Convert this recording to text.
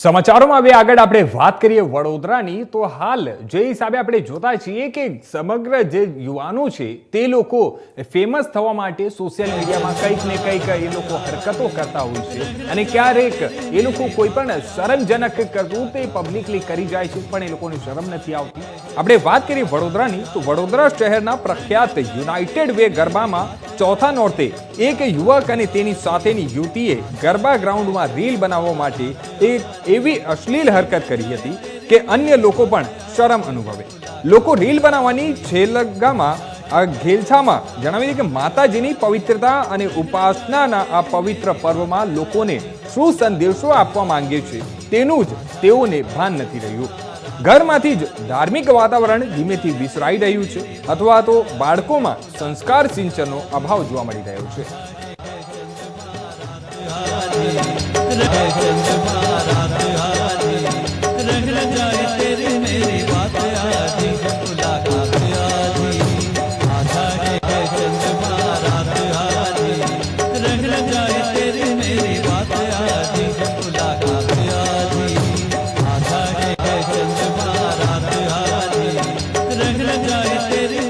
સમાચારોમાં હવે આગળ આપણે વાત કરીએ વડોદરાની, તો હાલ જે હિસાબે આપણે જોતા છીએ કે સમગ્ર જે યુવાનો છે, તે લોકો ફેમસ થવા માટે સોશિયલ મીડિયામાં કંઈક ને કંઈક એ લોકો હરકતો કરતા હોય છે અને ક્યારેક એ લોકો કોઈ પણ શરમજનક કરતું તે પબ્લિકલી કરી જાય છે, પણ એ લોકોને શરમ નથી આવતી. આપણે વાત કરીએ વડોદરાની, તો વડોદરા શહેરના પ્રખ્યાત યુનાઇટેડ વે ગરબામાં ચોથા નોરતે એક યુવક અને તેની સાથેની યુવતીએ ગરબા ગ્રાઉન્ડમાં રીલ બનાવવા માટે એક એવી અશ્લીલ હરકત કરી હતી કે અન્ય લોકો પણ શરમ અનુભવે. લોકો રીલ બનાવવાની છેલગામાં આ ઘેલછામાં જણાવી દઈએ કે માતાજીની પવિત્રતા અને ઉપાસનાના આ પવિત્ર પર્વમાં લોકોને શું સંદેશો આપવા માંગે છે તેનું જ તેઓને ભાન નથી રહ્યું. ઘરમાંથી જ ધાર્મિક વાતાવરણ ધીમેથી વિસરાઈ રહ્યું છે અથવા તો બાળકોમાં સંસ્કાર સિંચનનો અભાવ જોવા મળી રહ્યો છે যাইতে রে